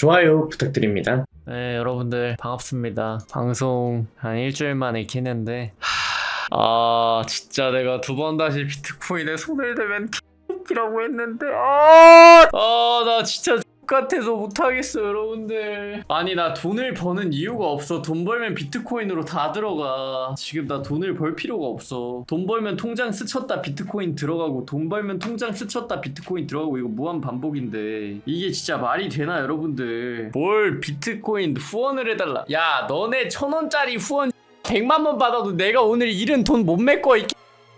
좋아요 부탁드립니다. 네, 여러분들 반갑습니다. 방송 한 일주일 만에 키는데 아 진짜 내가 두 번 다시 비트코인에 손을 대면 X라고 했는데 아나 진짜 같아서 못하겠어 여러분들. 아니 나 돈을 버는 이유가 없어. 돈 벌면 비트코인으로 다 들어가. 지금 나 돈을 벌 필요가 없어. 돈 벌면 통장 스쳤다 비트코인 들어가고 돈 벌면 통장 스쳤다 비트코인 들어가고 이거 무한 반복인데. 이게 진짜 말이 되나 여러분들? 뭘 비트코인 후원을 해달라. 야 너네 천원짜리 후원 100만 번 받아도 내가 오늘 잃은 돈 못 메꿔 이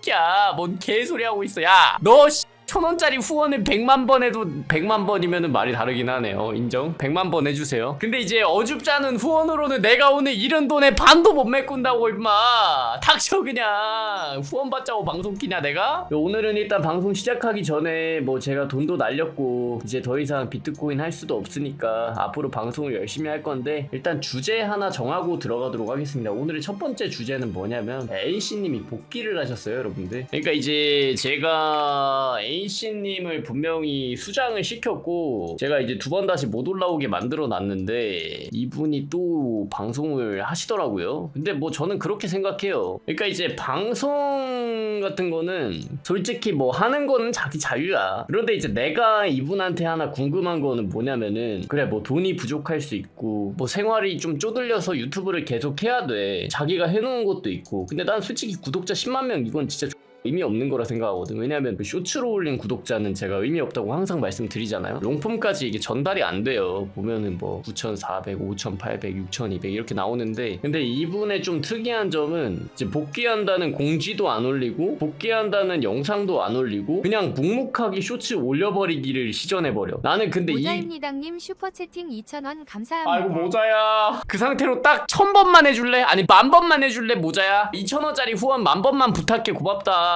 X야. 뭔 개소리 하고 있어. 야너 천 원짜리 후원을 100만 번 해도 100만 번이면은 말이 다르긴 하네요. 인정? 100만 번 해주세요. 근데 이제 어줍잖은 후원으로는 내가 오늘 잃은 돈의 반도 못 메꾼다고 임마. 닥쳐 그냥. 후원 받자고 방송 키냐 내가? 오늘은 일단 방송 시작하기 전에 뭐 제가 돈도 날렸고 이제 더 이상 비트코인 할 수도 없으니까 앞으로 방송을 열심히 할 건데 일단 주제 하나 정하고 들어가도록 하겠습니다. 오늘의 첫 번째 주제는 뭐냐면 A씨님이 복귀를 하셨어요 여러분들. 그러니까 이제 제가 A씨님을 분명히 수장을 시켰고 제가 이제 두 번 다시 못 올라오게 만들어 놨는데 이분이 또 방송을 하시더라고요. 근데 뭐 저는 그렇게 생각해요. 그러니까 이제 방송 같은 거는 솔직히 뭐 하는 거는 자기 자유야. 그런데 이제 내가 이분한테 하나 궁금한 거는 뭐냐면은 그래 뭐 돈이 부족할 수 있고 뭐 생활이 좀 쪼들려서 유튜브를 계속 해야 돼. 자기가 해놓은 것도 있고. 근데 난 솔직히 구독자 10만 명 이건 진짜 의미 없는 거라 생각하거든. 왜냐면 그 쇼츠로 올린 구독자는 제가 의미 없다고 항상 말씀드리잖아요. 롱폼까지 이게 전달이 안 돼요. 보면은 뭐 9,400, 5,800, 6,200 이렇게 나오는데 근데 이분의 좀 특이한 점은 이제 복귀한다는 공지도 안 올리고 복귀한다는 영상도 안 올리고 그냥 묵묵하게 쇼츠 올려버리기를 시전해버려. 나는 근데 이 모자입니다님 슈퍼채팅 2,000원 감사합니다. 아이고 모자야 그 상태로 딱천 번만 해줄래? 아니 만 번만 해줄래 모자야 2천원짜리 후원 만 번만 부탁해 고맙다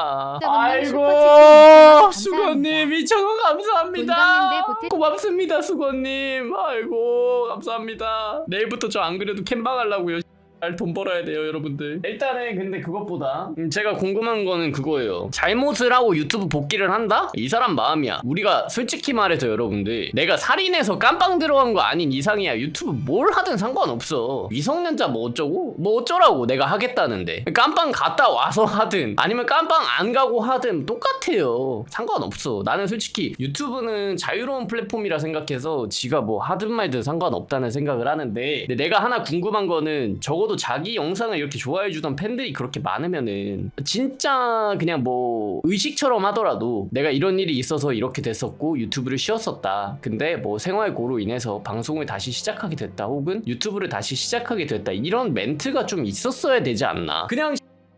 아이고 2,000원 수건님 2천원 감사합니다. 고맙습니다 수건님. 아이고 감사합니다. 내일부터 저 안 그래도 캠방 하려고요 잘돈 벌어야 돼요 여러분들. 일단은 근데 그것보다 음, 제가 궁금한 거는 그거예요. 잘못을 하고 유튜브 복귀를 한다? 이 사람 마음이야. 우리가 솔직히 말해서 여러분들 내가 살인해서 깜빵 들어간 거 아닌 이상이야. 유튜브 뭘 하든 상관없어. 미성년자 뭐 어쩌고? 뭐 어쩌라고 내가 하겠다는데. 깜빵 갔다 와서 하든 아니면 깜빵 안 가고 하든 똑같아요. 상관없어. 나는 솔직히 유튜브는 자유로운 플랫폼이라 생각해서 지가 뭐 하든 말든 상관없다는 생각을 하는데 내가 하나 궁금한 거는 적어도 자기 영상을 이렇게 좋아해 주던 팬들이 그렇게 많으면은 진짜 그냥 뭐 의식처럼 하더라도 내가 이런 일이 있어서 이렇게 됐었고 유튜브를 쉬었었다. 근데 뭐 생활고로 인해서 방송을 다시 시작하게 됐다. 혹은 유튜브를 다시 시작하게 됐다. 이런 멘트가 좀 있었어야 되지 않나. 그냥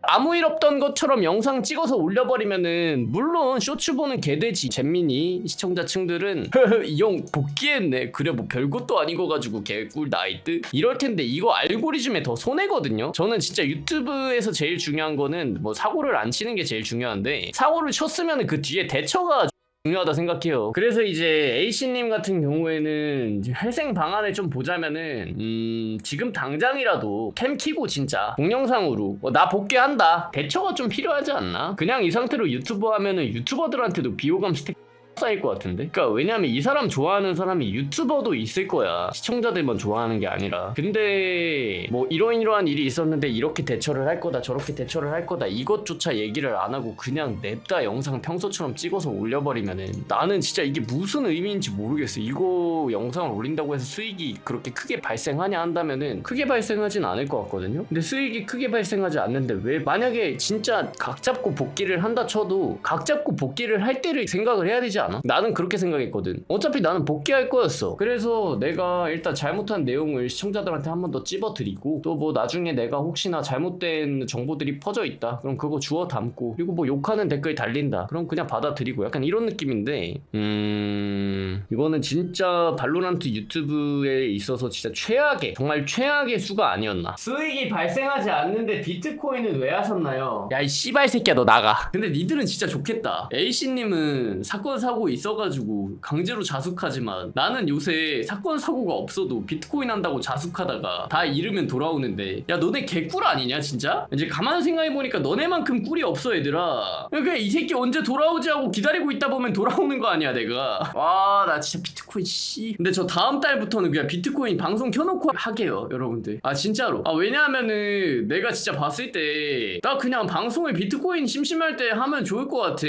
아무 일 없던 것처럼 영상 찍어서 올려버리면은 물론 쇼츠 보는 개돼지 잼민이 시청자층들은 이형 복귀했네. 그래 뭐 별것도 아닌 거 가지고 개꿀 나이트. 이럴 텐데 이거 알고리즘에 더 손해거든요. 저는 진짜 유튜브에서 제일 중요한 거는 뭐 사고를 안 치는 게 제일 중요한데 사고를 쳤으면 그 뒤에 대처가 중요하다 생각해요. 그래서 이제 A씨님 같은 경우에는 이제 회생 방안을 좀 보자면은, 음, 지금 당장이라도 캠 키고 진짜 동영상으로 어, 나 복귀한다. 대처가 좀 필요하지 않나? 그냥 이 상태로 유튜버 하면은 유튜버들한테도 비호감 스택 쌓일 것 같은데? 그니까 왜냐면 이 사람 좋아하는 사람이 유튜버도 있을 거야. 시청자들만 좋아하는 게 아니라. 근데 뭐 이러이러한 일이 있었는데 이렇게 대처를 할 거다 저렇게 대처를 할 거다 이것조차 얘기를 안 하고 그냥 냅다 영상 평소처럼 찍어서 올려버리면은 나는 진짜 이게 무슨 의미인지 모르겠어. 이거 영상을 올린다고 해서 수익이 그렇게 크게 발생하냐 한다면은 크게 발생하진 않을 것 같거든요. 근데 수익이 크게 발생하지 않는데 왜 만약에 진짜 각 잡고 복귀를 한다 쳐도 각 잡고 복귀를 할 때를 생각을 해야 되지 않 아? 나는 그렇게 생각했거든. 어차피 나는 복귀할 거였어. 그래서 내가 일단 잘못한 내용을 시청자들한테 한 번 더 찝어드리고 또 뭐 나중에 내가 혹시나 잘못된 정보들이 퍼져 있다. 그럼 그거 주워 담고 그리고 뭐 욕하는 댓글 달린다. 그럼 그냥 받아들이고 약간 이런 느낌인데 음 이거는 진짜 발로란트 유튜브에 있어서 진짜 최악의 정말 최악의 수가 아니었나. 수익이 발생하지 않는데 비트코인은 왜 하셨나요? 야 이 씨발 새끼야 너 나가. 근데 니들은 진짜 좋겠다. A씨님은 사건 사고 하고 있어가지고 강제로 자숙하지만 나는 요새 사건 사고가 없어도 비트코인 한다고 자숙하다가 다 잃으면 돌아오는데 야 너네 개꿀 아니냐 진짜? 이제 가만 생각해보니까 너네만큼 꿀이 없어 얘들아 그러니까 이 새끼 언제 돌아오지 하고 기다리고 있다 보면 돌아오는 거 아니야 내가 와 나 진짜 비트코인 씨. 근데 저 다음 달부터는 그냥 비트코인 방송 켜놓고 하게요 여러분들. 아 진짜로. 아 왜냐하면은 내가 진짜 봤을 때 나 그냥 방송에 비트코인 심심할 때 하면 좋을 것 같아.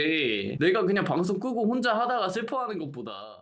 내가 그냥 방송 끄고 혼자 하다가 슬퍼하는 것보다